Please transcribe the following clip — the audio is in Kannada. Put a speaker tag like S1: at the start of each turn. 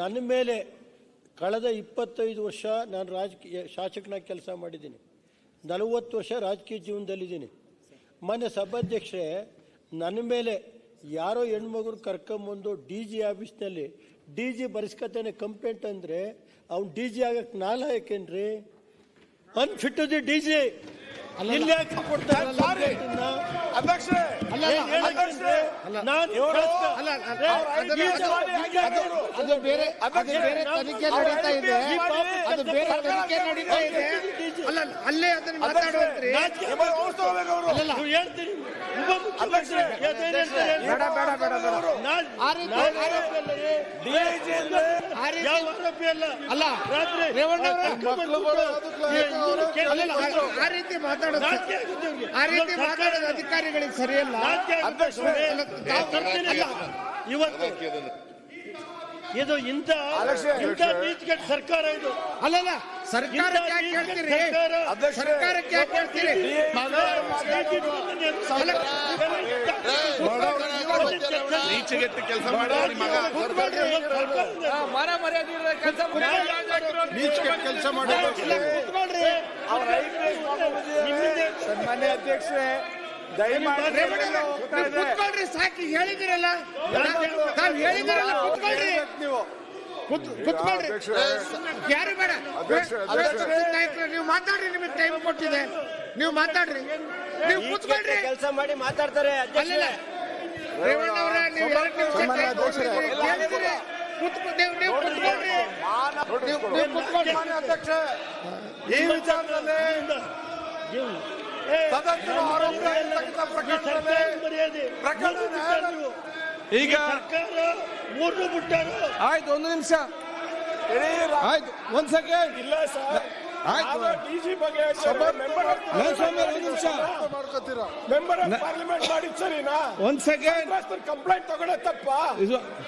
S1: ನನ್ನ ಮೇಲೆ ಕಳೆದ ಇಪ್ಪತ್ತೈದು ವರ್ಷ ನಾನು ರಾಜಕೀಯ, ಶಾಸಕನಾಗಿ ಕೆಲಸ ಮಾಡಿದ್ದೀನಿ. ನಲವತ್ತು ವರ್ಷ ರಾಜಕೀಯ ಜೀವನದಲ್ಲಿದ್ದೀನಿ. ಮೊನ್ನೆ ಸಭಾಧ್ಯಕ್ಷರೇ, ನನ್ನ ಮೇಲೆ ಯಾರೋ ಹೆಣ್ಮಗುರು ಕರ್ಕೊಂಬಂದು ಡಿ ಜಿ ಆಫೀಸ್ನಲ್ಲಿ ಡಿ ಜಿ ಬರೆಸ್ಕತ್ತೇನೆ ಕಂಪ್ಲೇಂಟ್ ಅಂದರೆ, ಅವ್ನು ಡಿ ಜಿ ಆಗಕ್ಕೆ ನಾಲಾಯಕೇನ್ರಿ ಅನ್ಫಿಟ್ ದಿ ಡಿ ಜಿ
S2: ಅಲ್ಲ, ಅಲ್ಲ, ಅಲ್ಲ, ಅಲ್ಲ, ಅದು- ಬೇರೆ ಅದು ಬೇರೆ ತನಿಖೆ ನಡೀತಾ ಇದೆ. ಅದು ಬೇರೆ ತನಿಖೆ ನಡೀತಾ ಇದೆ. ಅಲ್ಲ ಅಲ್ಲೇ ಅದನ್ನ ಮಾತಾಡುವಂತ್ರಿ.
S1: ಹೇಳಿ?
S2: ಬೇಡ ಬೇಡ ಬೇಡ ಬೇಡ. ಆ ರೀತಿ-
S1: ಯಾವ ಆರೋಪಿ ಅಲ್ಲ?
S2: ಅಲ್ಲ
S1: ರಾತ್ರಿ
S2: ಆ- ರೀತಿ ಮಾತಾಡೋದು ಆ ರೀತಿ ಮಾತಾಡೋದು ಅಧಿಕಾರಿಗಳಿಗೆ ಸರಿಯಲ್ಲ.
S1: ಇವತ್ತು ಇದು
S3: ಇಂತ
S1: ಇಂತ ನೀತಿಗೆಟ್ಟ ಸರ್ಕಾರ ಇದು.
S2: ಅಲ್ಲಲ್ಲ ಸರ್ಕಾರಕ್ಕೆ ಯಾಕೆ ಹೇಳ್ತೀರಿ?
S3: ಅಧ್ಯಕ್ಷರೇ,
S2: ಸರ್ಕಾರಕ್ಕೆ ಯಾಕೆ ಹೇಳ್ತೀರಿ?
S4: ಈಚೆಗೆಟ್ಟು ಕೆಲಸ ಮಾಡಿದ ನಿಮ್ಮ ಮಗ
S2: ನೀಚೆಗೆಟ್ಟ ಕೆಲಸ ಕೂತ್ಕೊಳ್ರಿ.
S3: ಸನ್ಮಾನ್ಯ ಅಧ್ಯಕ್ಷರೇ ದಯಮಾಡಿ
S2: ನೀವು ಕೂತ್ಕೊಳ್ರಿ ಸಾಕು ಹೇಳಿದಿರಲ್ಲ ತಾವ್ ಹೇಳಿದಿರಲ್ಲ ಕೂತ್ಕೊಳ್ರಿ.
S3: ನೀವು?
S2: ಕೂತ್- ಯಾರು ಬೇಡ. ನೀವು ಮಾತಾಡ್ರಿ ನಿಮಗೆ ಟೈಮ್ ಕೊಟ್ಟಿದೆ. ನೀವು ಮಾತಾಡ್ರಿ. ನೀವು ಕುತ್ಕೊಳ್ರಿ.
S5: ಕೆಲಸ ಮಾಡಿ ಮಾತಾಡ್ತಾರೆ
S2: ಅಲ್ಲಿಲ್ಲ. ರೇವಣ್ಣ ಅವರೇ ನೀವು ಎರಡು ನಿಮಿಷ time
S3: ಅಧ್ಯಕ್ಷರೇ.
S2: ಕೊಟ್ಟಿದ್ದೀರಿ. ಕೇಳಿದಿರಿ? ಕೂತ್ಕೊ- ನೀವು ನೀವು ಕೂತ್ಕೊಳ್ರಿ ನೀವು ನೀವು ಕೂತ್ಕೊಳ್ರಿ
S3: ಸನ್ಮಾನ್ಯ ಅಧ್ಯಕ್ಷ ಈ ವಿಚಾರದಲ್ಲಿ ಸದಸ್ಯರು ಆರೋಪ ಪ್ರಕರಣದಲ್ಲಿ ಪ್ರಕರಣ
S1: ಈಗ ಮೂರು ಬಿಟ್ಟರು.
S6: ಆಯ್ತು ಒಂದು ನಿಮಿಷ. ಆಯ್ತು ಒಂದ್ ಸೆಕೆಂಡ್
S3: ಇಲ್ಲ ಸರ್. ಮೆಂಬರ್ ಆಫ್ ಪಾರ್ಲಿಮೆಂಟ್ ಮಾಡಿದ್ ಸರಿನಾ
S6: ಒಂದ್ ಸೆಕೆಂಡ್
S3: ಕಂಪ್ಲೇಂಟ್ ತಗೊಳ್ಳೋ ತಪ್ಪ?